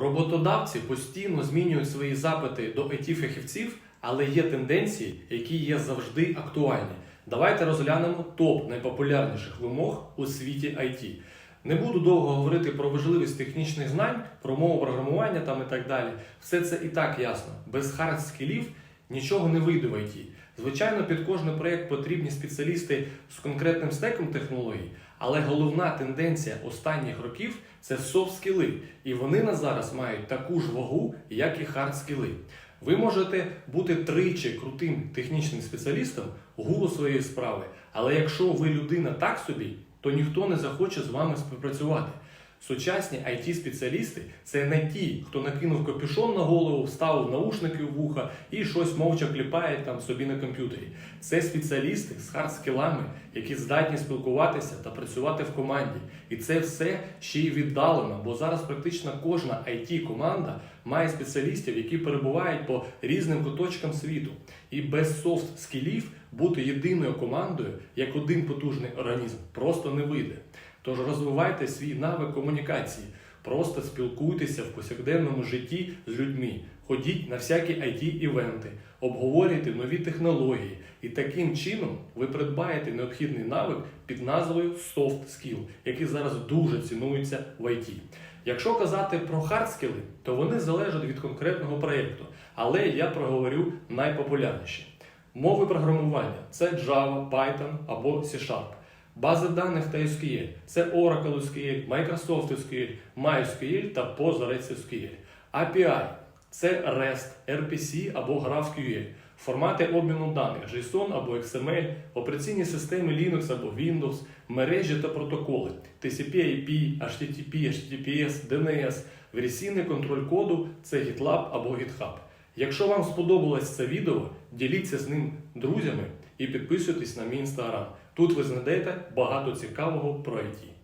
Роботодавці постійно змінюють свої запити до it фахівців але є тенденції, які є завжди актуальні. Давайте розглянемо топ найпопулярніших вимог у світі IT. Не буду довго говорити про важливість технічних знань, про мову програмування там і так далі. Все це і так ясно. Без хард скілів нічого не вийде в IT. Звичайно, під кожний проєкт потрібні спеціалісти з конкретним стеком технологій, але головна тенденція останніх років це софт скіли, і вони на зараз мають таку ж вагу, як і хард скіли. Ви можете бути тричі крутим технічним спеціалістом гуру своєї справи, але якщо ви людина так собі, то ніхто не захоче з вами співпрацювати. Сучасні it спеціалісти це не ті, хто накинув капюшон на голову, вставив наушники в вуха і щось мовча кліпає там собі на комп'ютері. Це спеціалісти з хард-скілами, які здатні спілкуватися та працювати в команді. І це все ще й віддалено, бо зараз практично кожна it команда має спеціалістів, які перебувають по різним куточкам світу. І без софт скілів бути єдиною командою як один потужний організм просто не вийде. Тож розвивайте свій навик комунікації, просто спілкуйтеся в повсякденному житті з людьми, ходіть на всякі it івенти обговорюйте нові технології, і таким чином ви придбаєте необхідний навик під назвою Soft Skill, який зараз дуже цінується в IT. Якщо казати про хардскіли, то вони залежать від конкретного проєкту, але я проговорю найпопулярніші. Мови програмування це Java, Python або C-Sharp. Бази даних та SQL – це Oracle SQL, Microsoft SQL, MySQL та PostgreSQL. API – це REST, RPC або GraphQL. Формати обміну даних JSON або XML, операційні системи Linux або Windows, мережі та протоколи TCP/IP, HTTP, HTTPS, DNS, версійний контроль коду це GitLab або GitHub. Якщо вам сподобалось це відео, діліться з ним друзями і підписуйтесь на мій інстаграм. Тут ви знайдете багато цікавого про IT.